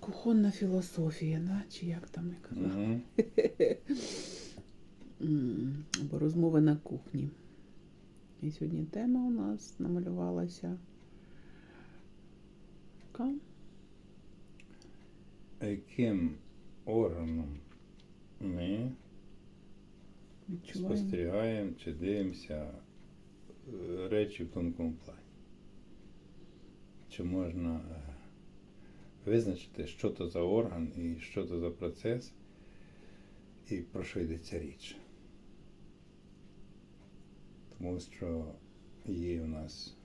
Кухонна філософія, да? чи як там я казала? Або розмови на кухні. І сьогодні тема у нас намалювалася. Яка? Яким органом ми Відчуваємо. спостерігаємо чи дивимося е, речі в тонкому плані? Чи можна е, визначити, що то за орган і що то за процес, і про що йдеться річ? Тому що є у нас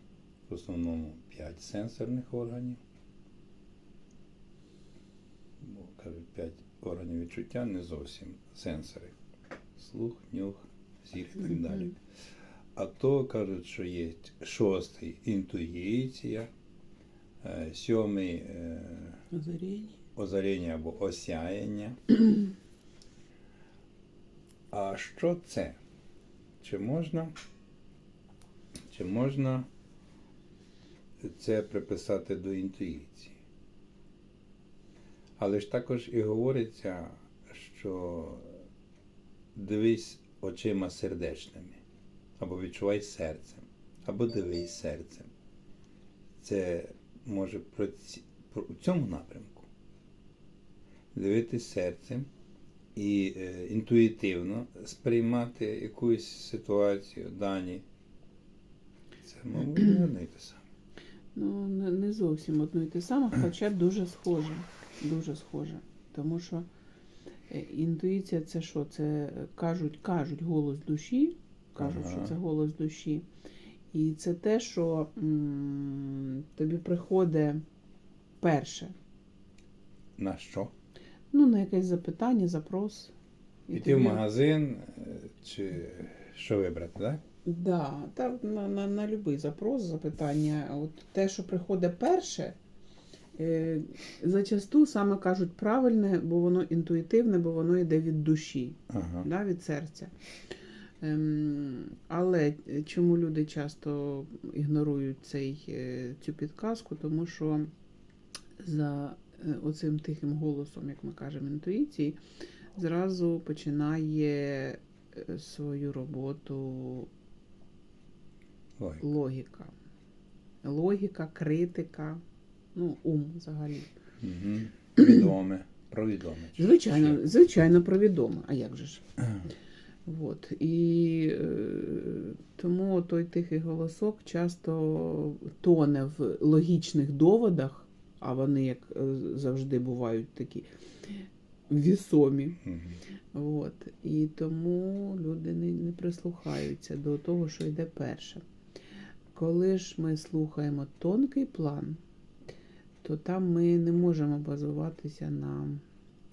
в основному 5 сенсорних органів. Бо кажуть, 5 органів відчуття не зовсім сенсори. Слух, нюх, зір і так далі. А то кажуть, що є шостий інтуїція, сьомий е, Озаріння. озаріння або осяяння. А що це? Чи можна, чи можна це приписати до інтуїції? Але ж також і говориться, що дивись очима сердечними, або відчувай серцем, або дивись серцем. Це може проці... про у цьому напрямку. Дивитись серцем і е, інтуїтивно сприймати якусь ситуацію, дані. Це, мабуть, не одне й те саме. Ну, не, зовсім одно і те саме, хоча дуже схоже. Дуже схоже. Тому що е, інтуїція це що? Це кажуть, кажуть голос душі, кажуть, Ага. що це голос душі. І це те, що м, тобі приходить перше. На що? Ну, на якесь запитання, запрос. І Піти в магазин е, чи що вибрати, так? Да, та на, на, на будь-який запрос, запитання. От те, що приходить перше, е, зачасту саме кажуть правильне, бо воно інтуїтивне, бо воно йде від душі, Ага. да, від серця. Ем, але чому люди часто ігнорують цей, е, цю підказку? Тому що за е, оцим тихим голосом, як ми кажемо, інтуїції, зразу починає е, свою роботу логіка. Логіка, критика, ну, ум взагалі. Угу. Відоме. Про відоме. Звичайно, звичайно, про відоме. А як же ж? От. І е, тому той тихий голосок часто тоне в логічних доводах, а вони, як е, завжди, бувають такі вісомі. Мгм. От. І тому люди не, не прислухаються до того, що йде перше. Коли ж ми слухаємо тонкий план, то там ми не можемо базуватися на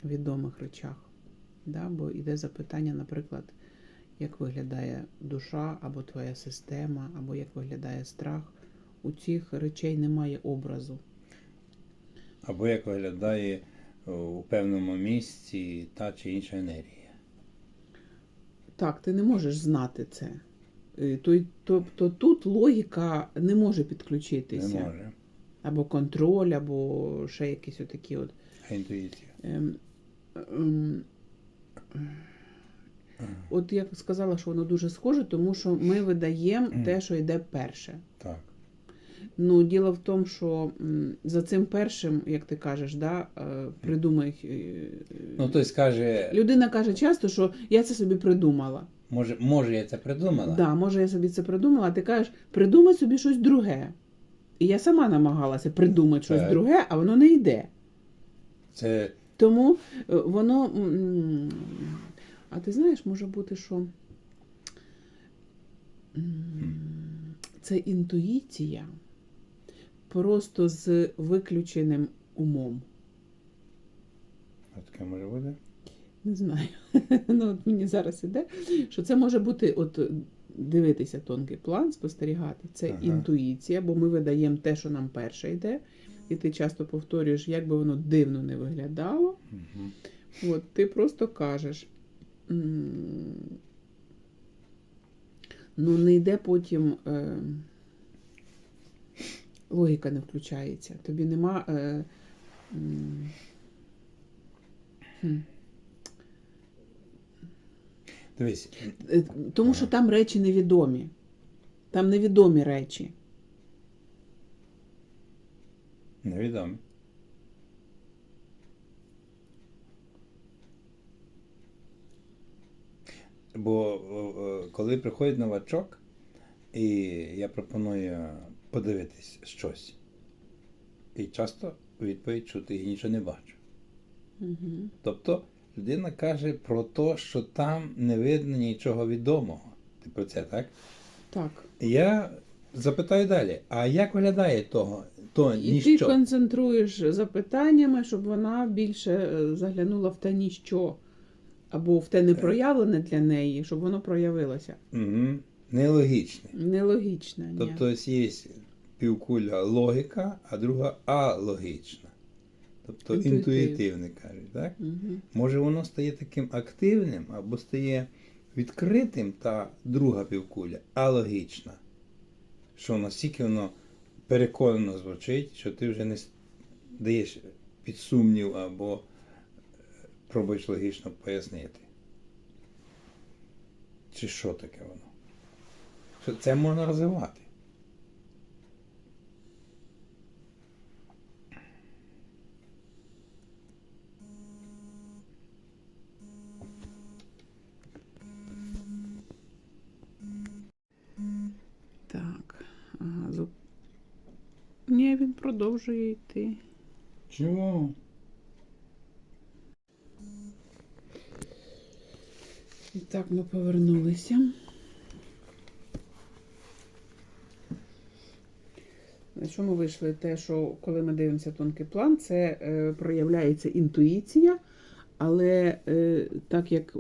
відомих речах. Да? Бо йде запитання, наприклад, як виглядає душа, або твоя система, або як виглядає страх. У цих речей немає образу. Або як виглядає у певному місці та чи інша енергія. Так, ти не можеш знати це. Е, то- Тобто тут логіка не може Не підключитися. може. Або контроль, або ще якісь отакі от. Інтуїція. Ем, ем, От я сказала, що воно дуже схоже, тому що ми видаємо те, що йде перше. Так. Ну, діло в тому, що за цим першим, як ти кажеш, да, е, придумай. е, Ну, хтось каже, Людина каже часто, що я це собі придумала. може, може я це придумала? Да, може, я собі це придумала, а ти кажеш, придумай собі щось друге. І я сама намагалася придумати щось Так. друге, а воно не йде. Це Тому е, воно. А ти знаєш, може бути, що це інтуїція просто з виключеним умом. а таке може бути? Не знаю. ну, от мені зараз іде, що це може бути от дивитися тонкий план, спостерігати. Це Ага. інтуїція, бо ми видаємо те, що нам перше йде, і ти часто повторюєш, як би воно дивно не виглядало. Угу. От ти просто кажеш. Ну, не йде потім. Е, логіка не включається. Тобі нема е. Хм. Дивись, Е, Тому що там речі невідомі. Там невідомі речі. невідомі. Бо е, е, коли приходить новачок, і я пропоную подивитись щось. І часто відповідь чути я нічого не бачу. Угу. Тобто людина каже про те, що там не видно нічого відомого. Ти про це, так? Так. Я запитаю далі: а як виглядає того, то І ти концентруєш запитаннями, щоб вона більше е, заглянула в те ніщо. Або в те непроявлене для неї, щоб воно проявилося. Угу. Нелогічне. Нелогічне. Ні. Тобто ось є півкуля логіка, а друга алогічна. Тобто Інтуїтив. інтуїтивне кажуть, так? Угу. Може воно стає таким активним або стає відкритим, та друга півкуля алогічна. Що настільки воно переконано звучить, що ти вже не даєш під сумнів або пробуєш логічно пояснити. Чи що таке воно? Що це можна розвивати. Так. Ага, зуп... Ні, він продовжує йти. Чому? І так, ми повернулися. На що ми вийшли? Те, що коли ми дивимося тонкий план, це е, проявляється інтуїція, але е, так як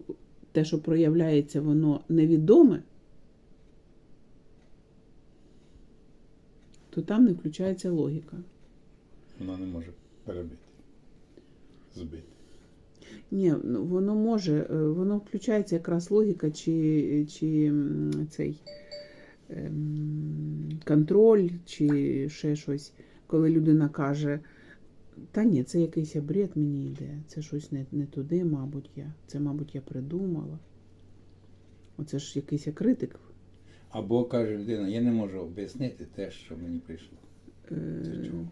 те, що проявляється, воно невідоме, то там не включається логіка. Вона не може перебити. Збити. Ні, ну, воно може, е, воно включається якраз логіка чи, чи цей ем, контроль, чи ще щось, коли людина каже, та ні, це якийсь бред мені йде, це щось не, не туди, мабуть, я. Це, мабуть, я придумала. Оце ж якийсь критик. Або каже людина, я не можу об'яснити те, що мені прийшло. Е, Це чому?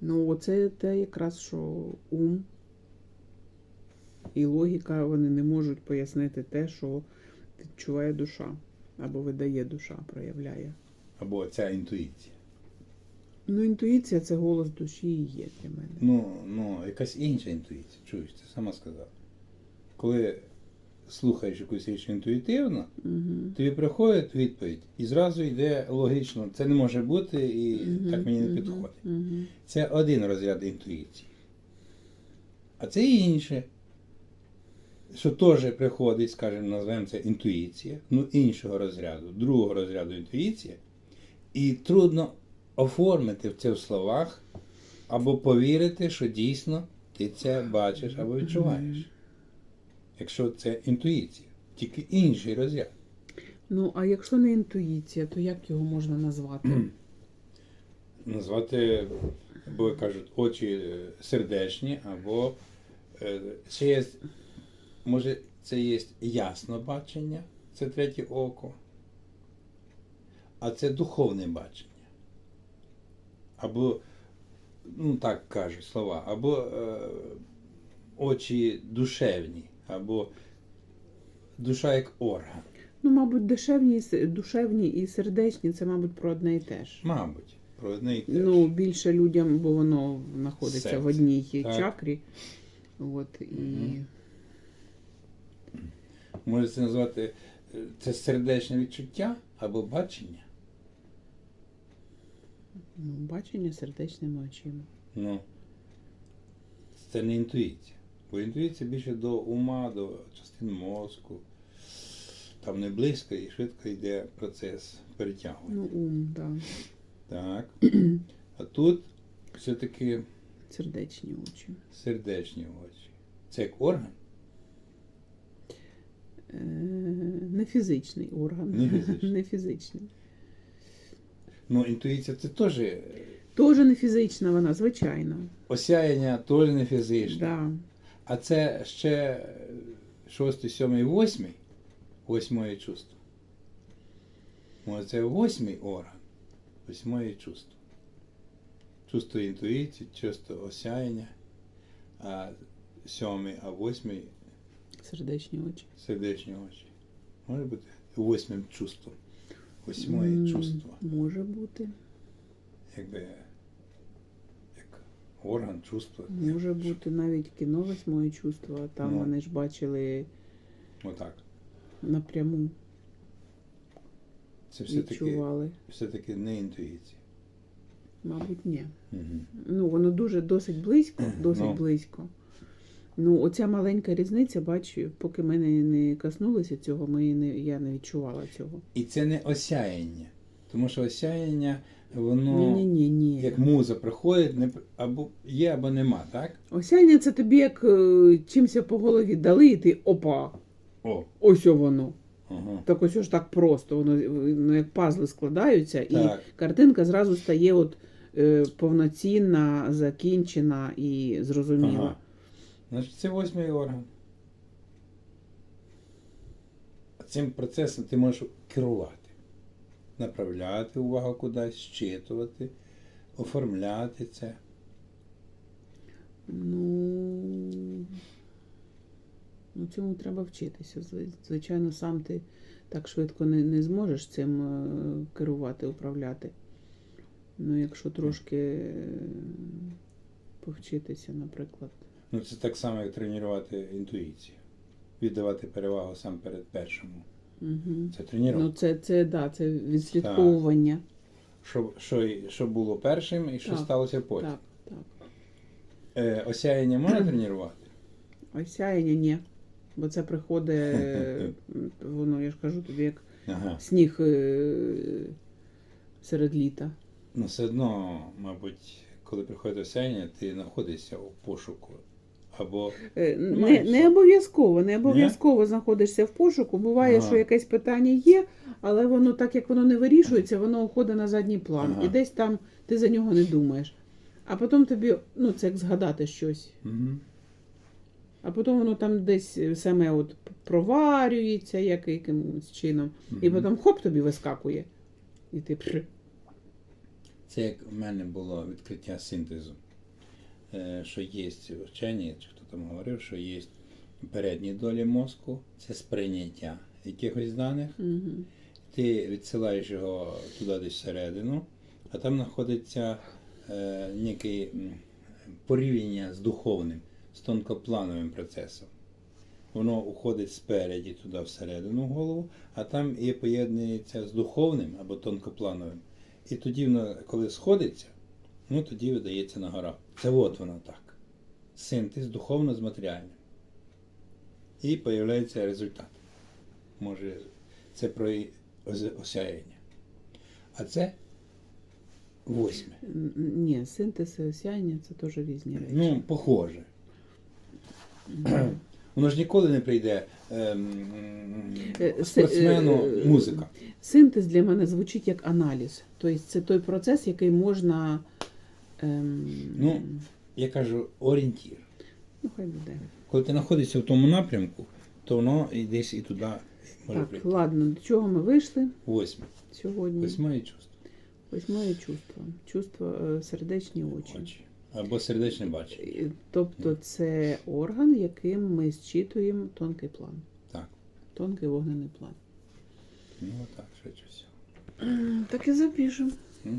Ну, оце те якраз, що ум і логіка вони не можуть пояснити те, що відчуває душа, або видає душа, проявляє. Або ця інтуїція. Ну, інтуїція це голос душі і є для мене. Ну, ну, якась інша інтуїція. Чуєш, ти сама сказала. Коли слухаєш якусь річ інтуїтивно, Угу. тобі приходить відповідь, і зразу йде логічно, це не може бути, і так мені не підходить. Угу. Це один розряд інтуїції. А це інше, що теж приходить, скажімо, назвемо це інтуїція, ну іншого розряду, другого розряду інтуїція. І трудно оформити це в словах або повірити, що дійсно ти це бачиш або відчуваєш. Якщо це інтуїція, тільки інший розряд. Ну, а якщо не інтуїція, то як його можна назвати? назвати, або кажуть, очі е, сердечні, або е, ще є, може, це є ясне бачення, це третє око, а це духовне бачення. Або, ну так кажуть слова, або е, очі душевні, або душа як орган. Ну, мабуть, дешевні, душевні і сердечні це, мабуть, про одне і те ж. Мабуть, про одне і те ж. Ну, більше людям, бо воно знаходиться Серце. в одній Так. чакрі. От, і... Мгм. Може це назвати е, це сердечне відчуття або бачення. Ну, бачення сердечними очима. Ну, це не інтуїція. Бо інтуїція більше до ума, до частин мозку. Там не близько і швидко йде процес перетягування. Ну, ум, так. Так. А тут все-таки Сердечні очі. сердечні очі. Це як орган? Е, не фізичний орган. Не фізичний. Не фізичний. Ну, інтуїція це теж Теж не фізична вона, звичайно. Осяяння теж не фізичне. Да. А це ще шостий, сьомий, восьмий, восьмое чувство. Оце восьмий орган, восьмое чувство. Чувство інтуїції, чувство осяяння, а сьомий, а восьмий Сердечні очі. сердечні очі. Може бути восьмим чувством. Восьмое М, чувство. Може бути. Якби як орган, чувство. Може бути навіть кіно восьмої чувства, там Ну. вони ж бачили Отак. напряму, Це все-таки, відчували. все-таки не інтуїція. Мабуть, ні. Угу. Ну, воно дуже досить близько, досить Ну. близько. Ну, оця маленька різниця, бачу, поки ми не, не коснулися цього, ми не, я не відчувала цього. І це не осяяння. Тому що осяяння, воно ні, ні, ні, як муза приходить, не, або є, або нема, так? Осяння це тобі як е, чимся по голові дали, і ти опа, О, ось о воно. ага. Так ось ж так просто, воно ну, як пазли складаються, і картинка зразу стає от, е, повноцінна, закінчена і зрозуміла. Ага. Значить, це восьмий орган. Цим процесом ти можеш керувати, направляти увагу кудись, щитувати, оформляти це. Ну, ну цьому треба вчитися. Звичайно, сам ти так швидко не, не зможеш цим е, керувати, управляти. Ну, якщо трошки е, повчитися, наприклад. Ну, це так само, як тренувати інтуїцію. Віддавати перевагу сам перед першому. Угу. Це тренування. Ну, це, це, да, це відслідковування. що, що, що було першим і що Так, сталося потім. Так, так. Е, осяяння можна тренувати? Осяяння ні. Бо це приходить, е, воно, я ж кажу тобі, як Ага. сніг е, серед літа. Ну, все одно, мабуть, коли приходить осяяння, ти знаходишся у пошуку. Або Е, Не, не обов'язково, не обов'язково знаходишся в пошуку. Буває, Ага. що якесь питання є, але воно так як воно не вирішується, воно уходить на задній план. Ага. І десь там ти за нього не думаєш. А потім тобі, ну це як згадати щось. угу. А потім воно там десь саме от проварюється як, якимось чином. І потім хоп тобі вискакує. І ти це як в мене було відкриття синтезу. Е, що є вчені, чи хто там говорив, що є передні долі мозку, це сприйняття якихось даних. Угу. ти відсилаєш його туди десь всередину, а там знаходиться е, м, порівняння з духовним, з тонкоплановим процесом. Воно уходить спереді туди всередину голову, а там і поєднується з духовним або тонкоплановим. І тоді воно, коли сходиться, ну тоді видається на гора. Це от воно так. Синтез духовно з матеріальним. І появляється результат. Може, це про осяяння. А це восьме. Ні, синтез і осяяння це теж різні речі. Ну, похоже. Воно ж ніколи не прийде ем, Е, спортсмену е, музика. Синтез для мене звучить як аналіз. Тобто це той процес, який можна. Ем, Ну, Я кажу орієнтір. ну хай буде. Коли ти знаходишся в тому напрямку, то воно і десь і туди може Так, прийти. ладно, до чого ми вийшли Восьме. сьогодні? Восьме чувство. Восьмое чувство. Чувство е, сердечні очі. Очі. Або сердечне бачення. І- Тобто це орган, яким ми зчитуємо тонкий план. Так. Тонкий вогнений план. Ну, так, швидше всього. Так і запишемо. Угу.